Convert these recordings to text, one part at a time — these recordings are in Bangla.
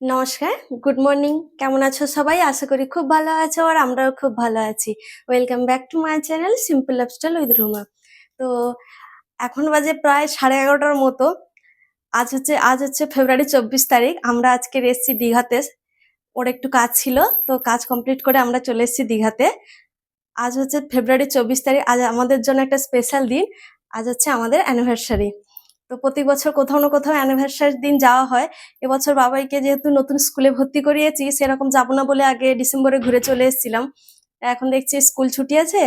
নমস্কার, গুড মর্নিং। কেমন আছো সবাই? আশা করি খুব ভালো আছো আর আমরাও খুব ভালো আছি। Welcome back to my channel simple lifestyle with Ruma. তো এখন বাজে প্রায় সাড়ে এগারোটার মতো। আজ হচ্ছে আজ হচ্ছে ফেব্রুয়ারি চব্বিশ তারিখ। আমরা আজকে এসেছি দীঘাতে। ওর একটু কাজ ছিল, তো কাজ কমপ্লিট করে আমরা চলে এসেছি দীঘাতে। আজ হচ্ছে ফেব্রুয়ারি চব্বিশ তারিখ। আজ আমাদের জন্য একটা স্পেশাল দিন। আজ হচ্ছে আমাদের অ্যানিভার্সারি তো প্রতি বছর কোথাও না কোথাও অ্যানিভার্সারির দিন যাওয়া হয়। এবছর বাবাইকে যেহেতু নতুন স্কুলে ভর্তি করিয়েছি, সেরকম যাব না বলে আগে ডিসেম্বরে ঘুরে চলে এসেছিলাম। এখন দেখছি স্কুল ছুটি আছে,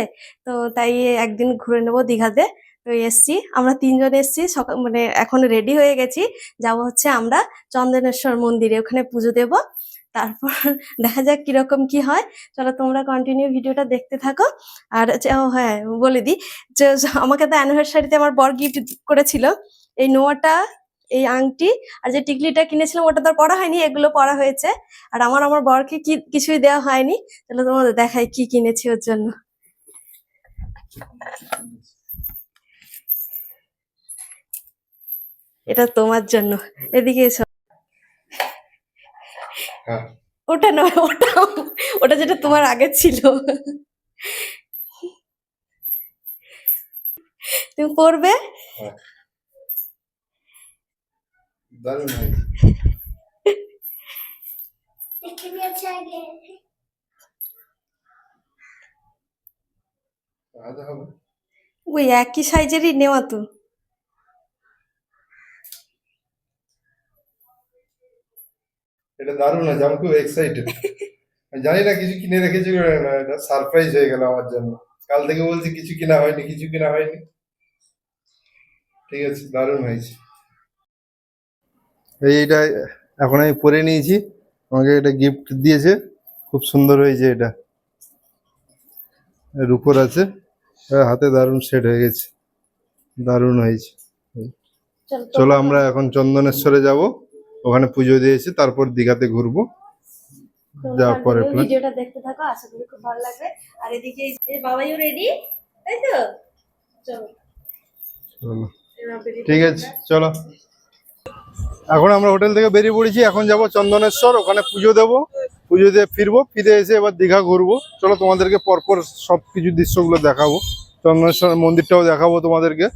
তো তাই একদিন ঘুরে নেব দীঘাতে। তো এসছি, আমরা তিনজন এসছি সকাল মানে এখন রেডি হয়ে গেছি। যাব হচ্ছে আমরা চন্দনেশ্বর মন্দিরে, ওখানে পুজো দেব। তারপর দেখা যাক কীরকম কি হয়। চলো তোমরা কন্টিনিউ ভিডিওটা দেখতে থাকো। আর হ্যাঁ বলে দিই। যে আমাকে তো অ্যানিভার্সারিতে আমার বর গিফট করেছিল। এই নোয়াটা এই আংটি আর যে টিকলিটা কিনেছিলাম ওটা তো আর পড়া হয়নি এগুলো পড়া হয়েছে। আর আমার আমার বরকে কি কিছুই দেওয়া হয়নি। তাহলে তোমাদের দেখাই কি কিনেছি ওর জন্য। এটা তোমার জন্য। এদিকে এসো। হ্যাঁ। ওটা নয় ওটা ওটা যেটা তোমার আগে ছিল। তুমি পড়বে হ্যাঁ। দারুণ হবে ওই একই সাইজেরই নেওয়া তো এটা দারুণ আছে আমি খুব এক্সাইটেড জানি না কিছু কিনে রেখেছি এটা সারপ্রাইজ হয়ে গেল আমার জন্য। কাল থেকে বলছি কিছু কিনা হয়নি কিছু কিনা হয়নি। ঠিক আছে দারুণ হয়েছে। এইটা এখন আমি পরে নিয়েছি। আমাকে এটা গিফট দিয়েছে। খুব সুন্দর হয়েছে এটা। রূপোর আছে। হাতে দারুণ সেট হয়ে গেছে। দারুণ হয়েছে। চলো আমরা এখন চন্দনেশ্বরে যাব। ওখানে পুজো দিয়েছি তারপর দীঘাতে ঘুরবো। পরে ভিডিওটা দেখতে থাকো আশা করি খুব ভালো লাগবে। আর এদিকে এই- এই বাবাইও রেডি তাই তো? চলো। ঠিক আছে চলো। এখন আমরা হোটেল থেকে বেরিয়ে পড়েছি, এখন যাব চন্দনেশ্বর, ওখানে পুজো দেব। পুজো দিয়ে ফিরবো, ফিরে এসে এবার দীঘা ঘুরবো। চলো তোমাদেরকে পরপর সব কিছু দৃশ্যগুলো দেখাবো। চন্দনেশ্বর মন্দিরটাও দেখাবো তোমাদেরকে।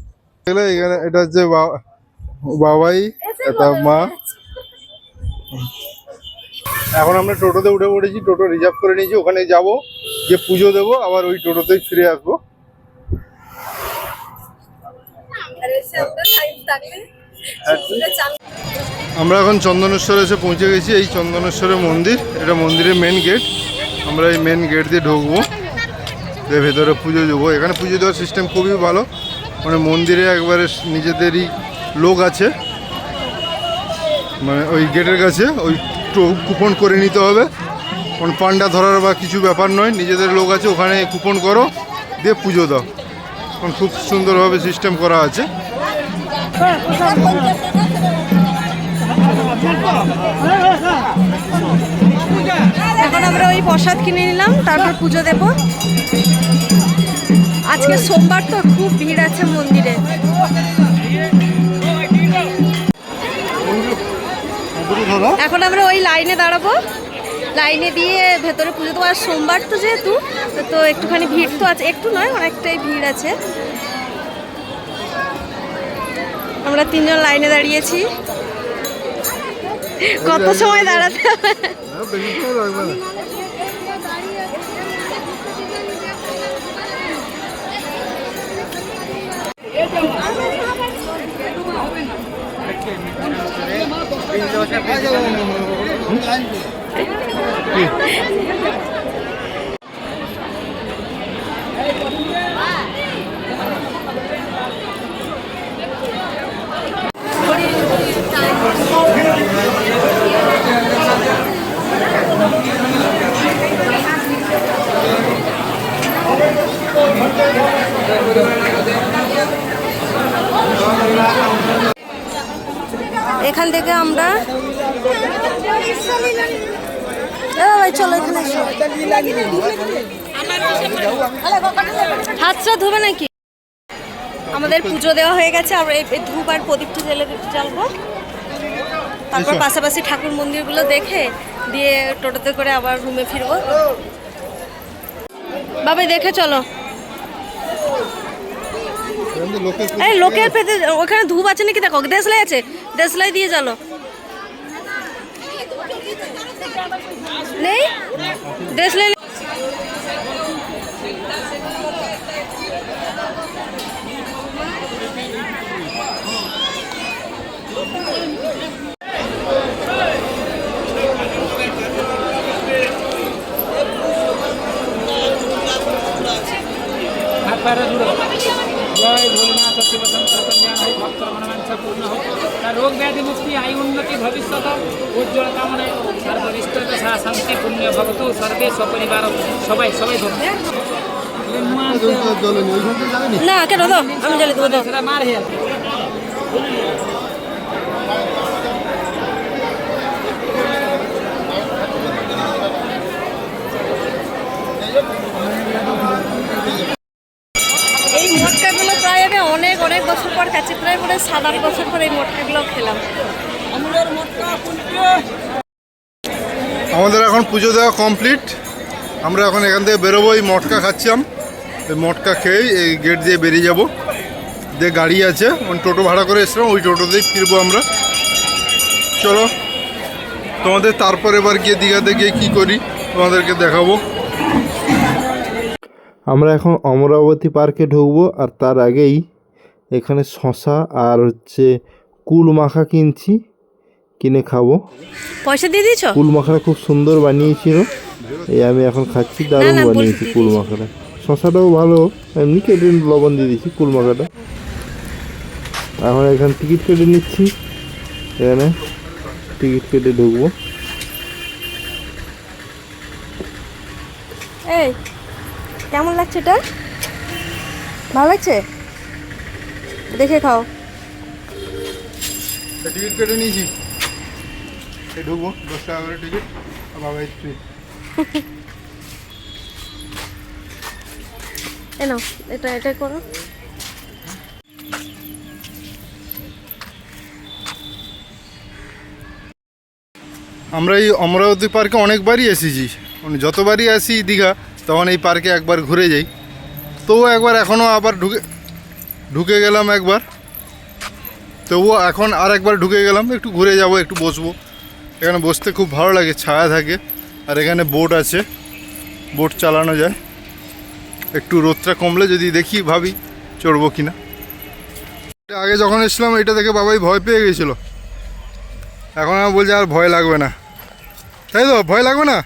এখানে এটা হচ্ছে বাবাই, এটা মা। এখন আমরা টোটোতে উঠে পড়েছি, টোটো রিজার্ভ করে নিয়েছি, ওখানে যাব, গিয়ে পুজো দেবো, আবার ওই টোটোতেই ফিরে আসব। চান আমরা এখন চন্দনেশ্বর এসে পৌঁছে গেছি, এই চন্দনেশ্বরের মন্দির। এটা মন্দিরের মেন গেট আমরা এই মেন গেট দিয়ে ঢুকবো। দিয়ে ভেতরে পুজো দেবো। এখানে পুজো দেওয়ার সিস্টেম খুবই ভালো। মানে মন্দিরে একবারে নিজেদেরই লোক আছে। মানে ওই গেটের কাছে ওই কুপন করে নিতে হবে। কোন পান্ডা ধরার বা কিছু ব্যাপার নয়, নিজেদের লোক আছে, ওখানে কুপন করো, দিয়ে পুজো দাও। এখন খুব সুন্দরভাবে সিস্টেম করা আছে। এখন আমরা ওই প্রসাদ কিনে নিলাম, তারপর পুজো দেব। আজকে সোমবার তো খুব ভিড় আছে মন্দিরে। এখন আমরা ওই লাইনে দাঁড়াবো। লাইনে দিয়ে ভেতরে পুজো দেবো। আর সোমবার তো যেহেতু, তো একটুখানি ভিড় তো আছে, একটু নয়, অনেকটাই ভিড় আছে। আমরা তিনজন লাইনে দাঁড়িয়েছি। কত সময় দাঁড়াতে হবে? এখান থেকে আমরা চলো এখানে। হাতটা ধোবে নাকি? আমাদের পুজো দেওয়া হয়ে গেছে আর এই ধূপ আর প্রদীপটা জেলে জ্বালবো। তারপর পাশাপাশি ঠাকুর মন্দিরগুলো দেখে দিয়ে টোটোতে করে আবার রুমে ফিরবো। বাবাই দেখে চলো। এই লোকের পেতে ওখানে ধূপ আছে নাকি? দেখো দেশলাই আছে। দেশলাই দিয়ে চলো নেই? দেশলাই নেই? হাত পায়রা জুড়ে জয় ভোলেনাথ সত্যি বসন্ত কল্যাণ হোক ভক্ত মনোবাঞ্ছা পূর্ণ হোক তার রোগ ব্যাধি মুক্তি আয়ু উন্নতি ভবিষ্যৎ উজ্জ্বল কামনায় সর্বরিষ্ট দশা শান্তি পুণ্য ভবতু সর্বে সপরিবার সবাই সবাই ধরুন জলে নেই ওইখান থেকে যাবে নি? না কেন দাও আমি জ্বালিয়ে দেবো হয়ে এই মটকাগুলো প্রায় আমি অনেক অনেক বছর পর কাছে প্রায় মনে সাত আট বছর পর এই মটকাগুলো খেলাম। আমাদের এখন পুজো দেওয়া কমপ্লিট। আমরা এখন এখান থেকে বেরোবো এই মটকা খাচ্ছিলাম। মটকা খেয়েই এই গেট দিয়ে বেরিয়ে যাব। যে গাড়ি আছে মানে টোটো ভাড়া করে এসেছিলাম ওই টোটোতেই ফিরবো আমরা। চলো তোমাদের তারপর এবার গিয়ে দীঘাতে গিয়ে কী করি তোমাদেরকে দেখাবো। আমরা এখন অমরাবতী পার্কে ঢুকবো আর তার আগেই এখানে শশা আর হচ্ছে কুল মাখা কিনছি কিনে খাব। পয়সা দিয়ে দিয়েছ? কুল মাখাটা খুব সুন্দর বানিয়েছিল। এই আমি এখন খাচ্ছি দারুণ বানিয়েছি কুল মাখাটা। শশাটাও ভালো। এমনি কেটে লবণ দিয়ে দিচ্ছি কুল মাখাটা এখন এখানে টিকিট কেটে নিচ্ছি। এখানে টিকিট কেটে ঢুকবো। এই কেমন লাগছে এটা? ভালো লাগছে? দেখে খাও। টিকিট কেটে নিয়েছি। ঢুকবো দশ টাকা করে টিকিট বাবা ফ্রি এটা এটা করো। আমরা এই অমরাবতী পার্কে অনেকবারই এসেছি। মানে যতবারই আসি দীঘা, তখন এই পার্কে একবার ঘুরে যাই। তবুও একবার এখনও আবার ঢুকে ঢুকে গেলাম একবার। তবুও এখন আর একবার ঢুকে গেলাম, একটু ঘুরে যাব, একটু বসবো। এখানে বসতে খুব ভালো লাগে, ছায়া থাকে। আর এখানে বোট আছে, বোট চালানো যায়। একটু রোদটা কমলে যদি দেখি ভাবি চড়বো কিনা। আগে যখন এসলাম এটা দেখে বাবাই ভয় পেয়ে গেছিল। এখন আমার বলছে আর ভয় লাগবে না। তাই তো? ভয় লাগবে না?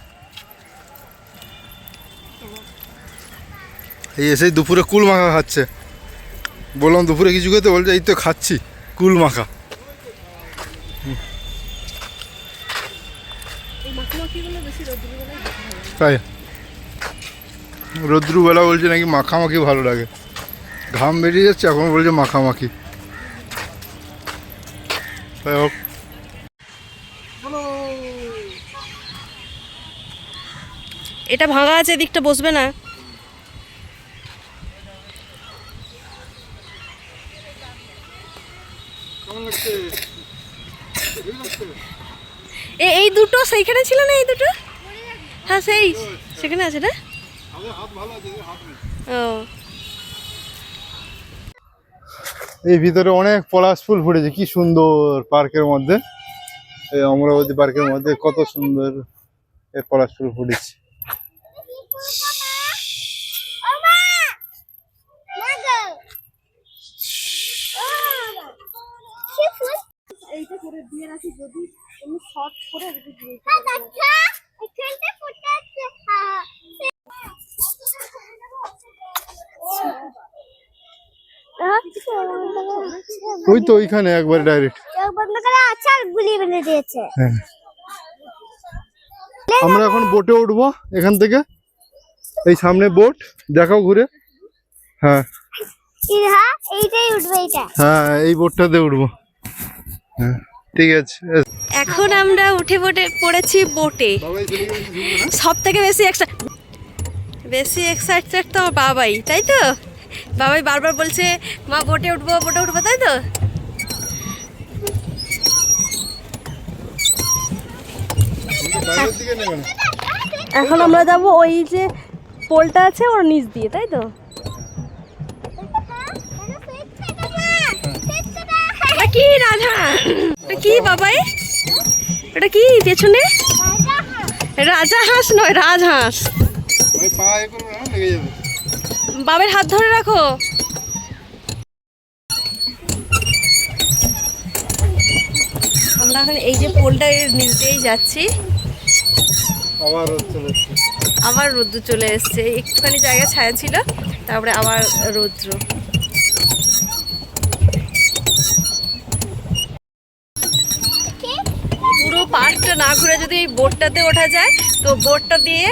এই এসেই দুপুরে কুল মাখা খাচ্ছে। বললাম দুপুরে কিছু খেতে? বলছে এই তো খাচ্ছি কুল মাখা। তাই? রৌদ্রুবেলা বলছে নাকি মাখামাখি ভালো লাগে। ঘাম বেরিয়ে যাচ্ছে, এখন বলছে মাখামাখি। হোক। এটা ভাঙা আছে, এদিকটা বসবে না। এই দুটো, সেইখানে ছিল না এই দুটো? হ্যাঁ সেই, সেখানে আছে না? ও এই ভিতরে অনেক পলাশ ফুল ফুটেছে কি সুন্দর পার্কের মধ্যে। এই অমরাবতী পার্কের মধ্যে কত সুন্দর এই পলাশ ফুল ফুটেছে। এইটা করে দিয়ে রাখি যদি শর্ট করে যদি দিয়ে ওই তো ওইখানে একবার ডাইরেক্ট চোখ বন্ধ করে গুলি বেঁধে দিয়েছে। হ্যাঁ। আমরা এখন বোটে উঠবো এখান থেকে। এই সামনে বোট দেখাও ঘুরে। হ্যাঁ। এইটাই উঠবে এইটা। হ্যাঁ এই বোটটাতে উঠবো। হ্যাঁ ঠিক আছে। এখন আমরা উঠে বোটে পড়েছি বোটে সব থেকে বেশি এক্সট্রা বেশি এক্সাইটেড তো আমার বাবাই তাই তো? বাবাই বারবার বলছে মা বোটে উঠবো বোটে উঠবো তাই তো? এখন আমরা যাব ওই যে পোলটা আছে ওর নিচ দিয়ে তাই তো? এটা কি রাধা? এটা কি বাবাই? এটা কি পেছনে? রাজা হাঁস। নয় রাজহাঁস। ওই পা এ করবে না লেগে যাবে। বাবার হাত ধরে রাখো। আমরা এখন এই যে পোলটা নিচ দিয়েই যাচ্ছি। আবার রোদ্র হচ্ছে আবার রৌদ্র চলে এসছে। একটুখানি জায়গা ছায়া ছিল তারপরে আবার রৌদ্র। পুরো না ঘুরে যদি এই বোটটাতে ওঠা যায় তো বোটটা দিয়ে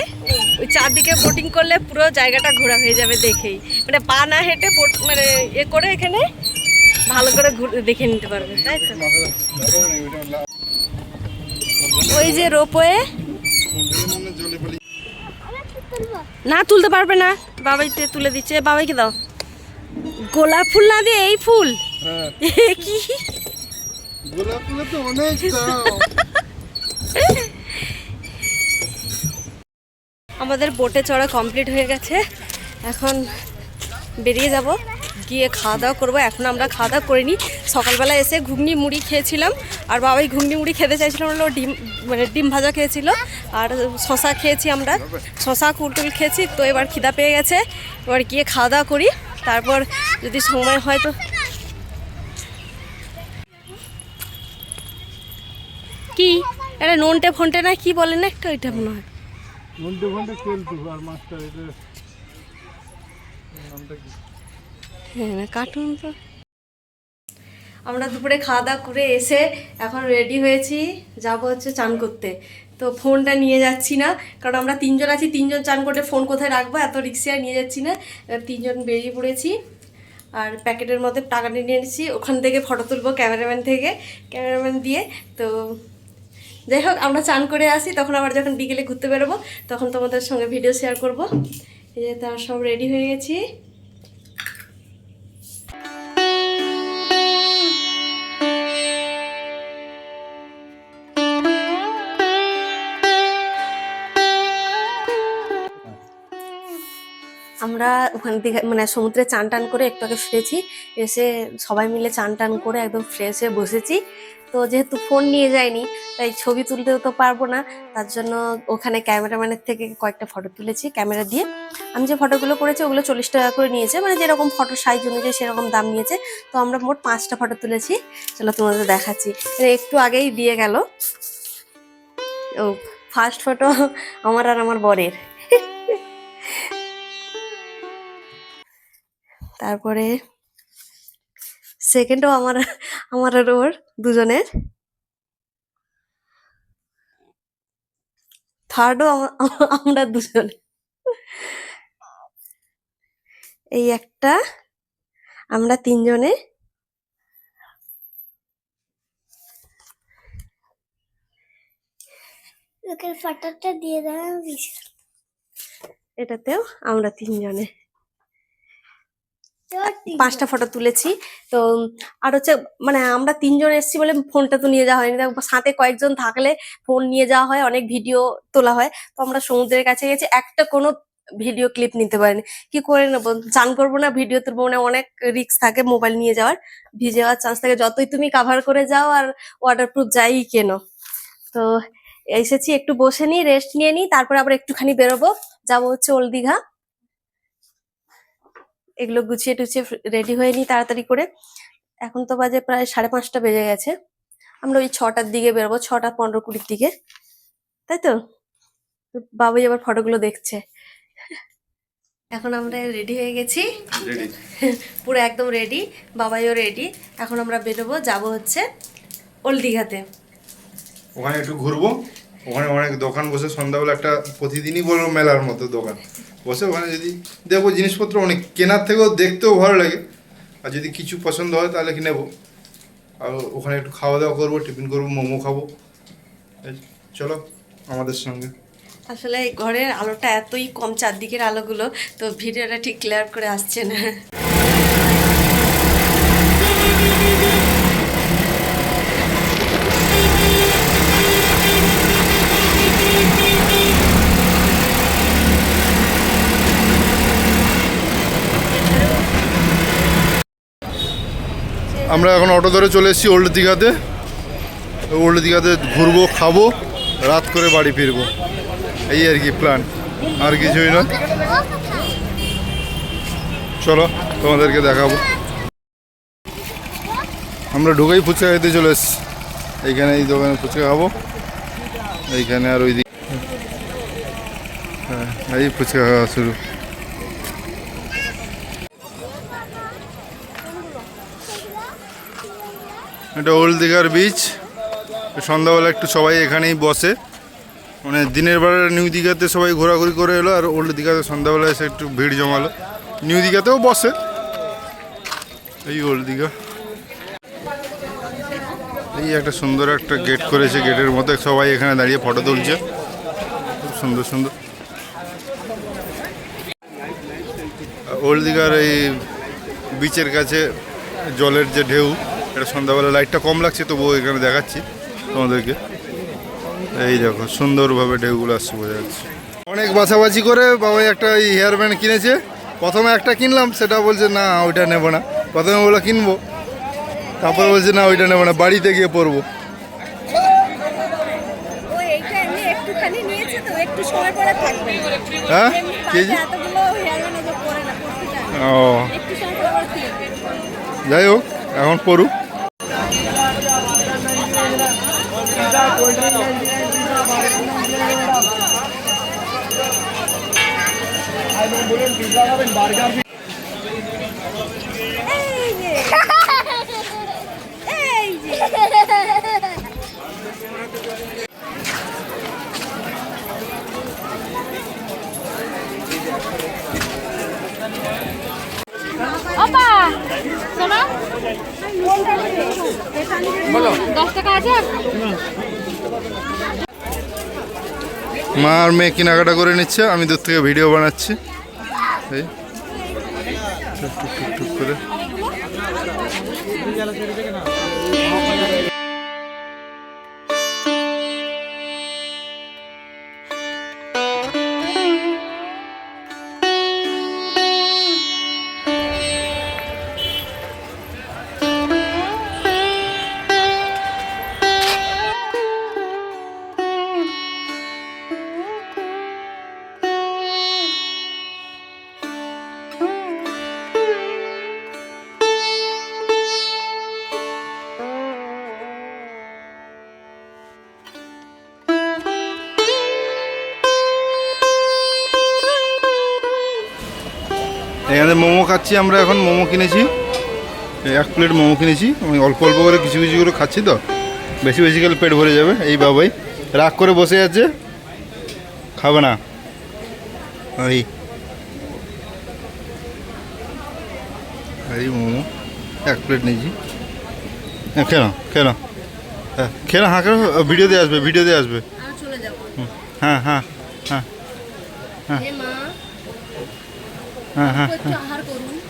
ওই চারদিকে বোটিং করলে পুরো জায়গাটা ঘোরা হয়ে যাবে দেখেই। মানে পা না হেঁটে বোট মানে এ করে এখানে ভালো করে ঘুরে দেখে নিতে পারবে তাই তো? ওই যে রোপওয়ে। না তুলতে পারবে না। বাবাইতে তুলে দিচ্ছে। বাবাইকে দাও। গোলাপ ফুল না দিয়ে এই ফুল? হ্যাঁ। কি? গোলাপ ফুলে তো অনেক আমাদের বোটে চড়া কমপ্লিট হয়ে গেছে। এখন বেরিয়ে যাব, গিয়ে খাওয়া দাওয়া করব। এখন আমরা খাওয়া দাওয়া করিনি। সকালবেলা এসে ঘুগনি মুড়ি খেয়েছিলাম। আর বাবাই ঘুগনি মুড়ি খেতে চাইছিল হলো ডিম মানে ডিম ভাজা খেয়েছিল। আর শশা খেয়েছি আমরা। শশা কুলটুল খেয়েছি, তো এবার খিদা পেয়ে গেছে। এবার গিয়ে খাওয়া দাওয়া করি। তারপর যদি সময় হয় তো কি? এটা ননটে ফোনটে না কি বলে না একটা ওইটা মনে হয়। ঘন্টে খেলতু আর মাস্টার এটা। নামটা কি? হ্যাঁ কার্টুন তো। আমরা দুপুরে খাওয়া দাওয়া করে এসে এখন রেডি হয়েছি যাব হচ্ছে চান করতে। তো ফোনটা নিয়ে যাচ্ছি না কারণ আমরা তিনজন আছি তিনজন চান করতে ফোন কোথায় রাখব এত রিক্সায় নিয়ে যাচ্ছি না। তিনজন বেরিয়ে পড়েছি আর প্যাকেটের মধ্যে টাকা নিয়ে নিয়েছি ওখান থেকে ফটো তুলবো ক্যামেরাম্যান থেকে ক্যামেরাম্যান দিয়ে। তো যাই হোক, আমরা চান করে আসি, তখন আবার যখন বিকেলে ঘুরতে বেরোবো, তখন তোমাদের সঙ্গে ভিডিও শেয়ার করব। এই যে তার সব রেডি হয়ে গেছি। আমরা ওখান থেকে মানে সমুদ্রে চান টান করে একটু আগে ফিরেছি, এসে সবাই মিলে চান টান করে একদম ফ্রেশ হয়ে বসেছি। তো যেহেতু ফোন নিয়ে যাইনি তাই ছবি তুলতেও তো পারব না। তার জন্য ওখানে ক্যামেরাম্যানের থেকে কয়েকটা ফটো তুলেছি, ক্যামেরা দিয়ে। আমি যে ফটোগুলো করেছি, ওগুলো চল্লিশ টাকা করে নিয়েছে। মানে যেরকম ফটো সাইজ অনুযায়ী সেরকম দাম নিয়েছে। তো আমরা মোট পাঁচটা ফটো তুলেছি। চলো তোমাদের দেখাচ্ছি। একটু আগেই দিয়ে গেল। ও ফার্স্ট ফটো আমার আর আমার বরের। তারপরে সেকেন্ডও আমার আমার আর ওর দুজনের। থার্ডও আমরা দুজনে। এই একটা আমরা তিনজনে। লোকের ফটোটা দিয়ে দেবেন এটাতেও আমরা তিনজনে। পাঁচটা ফটো তুলেছি। তো আর হচ্ছে মানে আমরা তিনজন এসেছি বলে ফোনটা তো নিয়ে যাওয়া হয়নি। দেখো সাথে কয়েকজন থাকলে ফোন নিয়ে যাওয়া হয় অনেক ভিডিও তোলা হয়। তো আমরা সমুদ্রের কাছে গেছি একটা কোনো ভিডিও ক্লিপ নিতে পারিনি। কি করে নেব? চান করব না ভিডিও তুলবো মানে অনেক রিস্ক থাকে মোবাইল নিয়ে যাওয়ার। ভিজে যাওয়ার চান্স থাকে। যতই তুমি কাভার করে যাও আর ওয়াটারপ্রুফ যাই কেনো। তো এসেছি একটু বসে নিই রেস্ট নিয়ে নিই তারপরে আবার একটুখানি বেরোবো। যাব হচ্ছে ওল দীঘা এগুলো গুছিয়ে টুছিয়ে রেডি হয়ে নিই তাড়াতাড়ি করে। এখন তো বাজে প্রায় সাড়ে পাঁচটা বেজে গেছে। আমরা ওই ছটার দিকে বেরোবো ছটা পনেরো কুড়ির দিকে। তাই তো? বাবুই আবার ফটোগুলো দেখছে। এখন আমরা রেডি হয়ে গেছি। পুরো একদম রেডি বাবাইও রেডি এখন আমরা বেরোবো যাব হচ্ছে ওল্ড দীঘাতে ওখানে একটু ঘুরবো। ওখানে অনেক দোকান বসে সন্ধ্যাবেলা একটা প্রতিদিনই বলব মেলার মতো দোকান। বসে ওখানে যদি দেখব জিনিসপত্র অনেক, কেনার থেকেও দেখতেও ভালো লাগে। আর যদি কিছু পছন্দ হয় তাহলে কি নেব। আর ওখানে একটু খাওয়া দাওয়া করব, টিফিন করব, মোমো খাব। চলো আমাদের সঙ্গে। আসলে ঘরের আলোটা এতই কম চারদিকের আলোগুলো, তো ভিডিওটা ঠিক ক্লিয়ার করে আসছে না। আমরা এখন অটো ধরে চলে এসেছি ওল্ড দীঘাতে। ওল্ড দীঘাতে ঘুরবো, খাব, রাত করে বাড়ি ফিরবো। এই আর কি প্ল্যান আর কিছুই না। চলো, তোমাদেরকে দেখাবো। আমরা ঢুকেই ফুচকা খেতে চলে এসেছি। এইখানে এই দোকানে ফুচকা খাব। এইখানে আর ওই দিকে হ্যাঁ এই ফুচকা খাওয়া শুরু। এটা ওল্ড দীঘার বিচ সন্ধ্যাবেলা একটু সবাই এখানেই বসে। মানে দিনের বেলা নিউ দীঘাতে সবাই ঘোরাঘুরি করে এলো, আর ওল্ড দীঘাতে সন্ধ্যাবেলা এসে একটু ভিড় জমালো। নিউ দীঘাতেও বসে। এই ওল্ড দীঘা। এই একটা সুন্দর একটা গেট করেছে গেটের মধ্যে সবাই এখানে দাঁড়িয়ে ফটো তুলছে। খুব সুন্দর সুন্দর। ওল্ড দীঘার এই বিচের কাছে জলের যে ঢেউ এটা সন্ধ্যাবেলা লাইটটা কম লাগছে তবুও এখানে দেখাচ্ছি তোমাদেরকে। এই দেখো সুন্দরভাবে ঢেউগুলো আসছে বোঝা যাচ্ছে। অনেক বাছাবাছি করে বাবাই একটা এই হেয়ার ব্যান্ড কিনেছে। প্রথমে একটা কিনলাম সেটা বলছে না ওইটা নেব না। প্রথমে বলে কিনবো। তারপরে বলছে না ওইটা নেব না বাড়িতে গিয়ে পরবো। ও এইটা এমনি একটুখানি নিয়েছে তো একটু সময় পরে থাকবে হ্যাঁ এমনি কে বাড়িতে এতগুলো হেয়ার ব্যান্ড ওদের পরে না পড়তে চায় না। ও একটু সময় পরে পরে কিনবে যাই হোক এখন পড়ুক এই যে আছে মা আর মেয়ে কেনাকাটা করে নিচ্ছে আমি দূর থেকে ভিডিও বানাচ্ছি। এই। টুক টুক টুক করে। এখানে মোমো খাচ্ছি আমরা এখন মোমো কিনেছি। এক প্লেট মোমো কিনেছি। আমি অল্প অল্প করে কিছু কিছু করে খাচ্ছি তো। বেশি বেশি গেলে পেট ভরে যাবে এই বাবাই। রাগ করে বসে আছে। খাবে না। এই। এই মোমো। এক প্লেট নিয়েছি। হ্যাঁ কেন কেন হ্যাঁ কেন হ্যাঁ কেন ভিডিও দিয়ে আসবে ভিডিও দিয়ে আসবে হ্যাঁ হ্যাঁ হে মা হ্যাঁ হ্যাঁ একটু আহার করুন।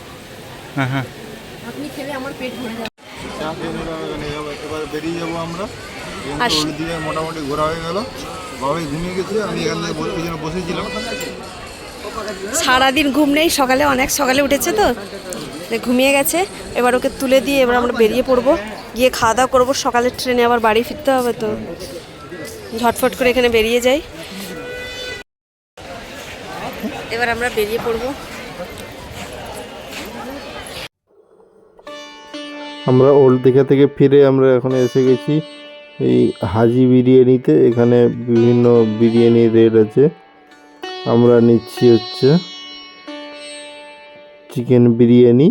হ্যাঁ হ্যাঁ। আপনি খেলে আমার পেট ভরে যাবে। এবার বেরিয়ে যাব আমরা। আস- মোটামুটি ঘোরা হয়ে গেল। বাবাই ঘুমিয়ে গেছে আমি এখান থেকে বসে- পিছনে বসেছিলাম। সারাদিন ঘুম নেই সকালে অনেক সকালে উঠেছে তো। ঘুমিয়ে গেছে এবার ওকে তুলে দিয়ে এবার আমরা বেরিয়ে পড়ব। গিয়ে খাওয়া দাওয়া করব সকালের ট্রেনে আবার বাড়ি ফিরতে হবে তো। ঝটফট করে এখানে বেরিয়ে যাই। এবার আমরা বেরিয়ে পড়ব। আমরা ওল্ড দীঘা থেকে ফিরে আমরা এখন এসে গেছি এই হাজি বিরিয়ানিতে। এখানে বিভিন্ন বিরিয়ানি রেট আছে। আমরা নিচ্ছি হচ্ছে চিকেন বিরিয়ানি,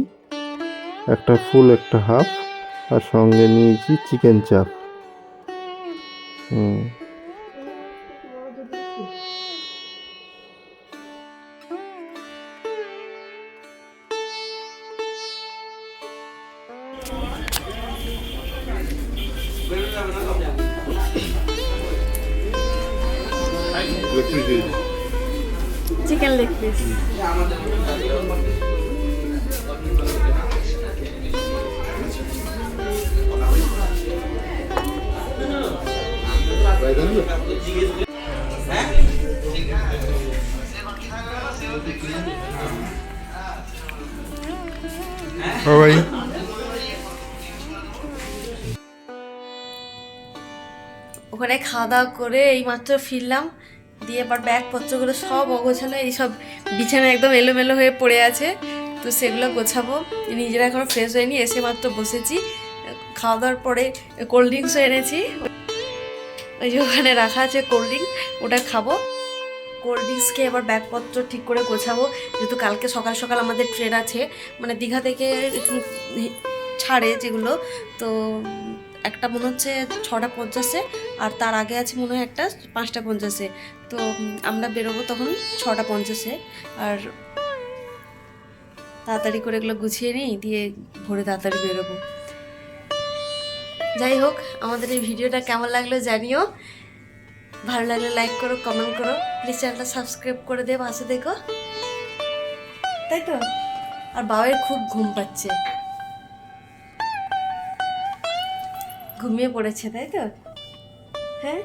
একটা ফুল, একটা হাফ, আর সঙ্গে নিয়েছি চিকেন চাপ। হুম। ওখানে খাওয়া দাওয়া করে এইমাত্র ফিরলাম। দিয়ে আবার ব্যাগপত্রগুলো সব অগোছানো এইসব বিছানা একদম এলোমেলো হয়ে পড়ে আছে। তো সেগুলো গোছাবো। নিজেরা এখনও ফ্রেশ হয়নি, এসে মাত্র বসেছি। খাওয়া দাওয়ার পরে কোল্ড ড্রিঙ্কসও এনেছি। ওই যে ওখানে রাখা আছে কোল্ড ড্রিঙ্ক ওটা খাব। কোল্ড ড্রিঙ্কস খেয়ে এবার ব্যাগপত্র ঠিক করে গোছাবো। যেহেতু কালকে সকাল সকাল আমাদের ট্রেন আছে মানে দীঘা থেকে ছাড়ে যেগুলো। তো একটা মনে হচ্ছে ছটা পঞ্চাশে, আর তার আগে আছে মনে হয় একটা পাঁচটা পঞ্চাশে। তো আমরা বেরোবো তখন ছটা পঞ্চাশে, আর তাড়াতাড়ি করে এগুলো গুছিয়ে নিই, দিয়ে ভোরে তাড়াতাড়ি বেরোবো। যাই হোক, আমাদের এই ভিডিওটা কেমন লাগল জানিও। ভালো লাগলে লাইক করো কমেন্ট করো। প্লিজ চ্যানেলটা সাবস্ক্রাইব করে দিয়ে পাশে দেখো তাই তো? আর বাবার খুব ঘুম পাচ্ছে। ঘুমিয়ে পড়েছে, তাই তো? হ্যাঁ?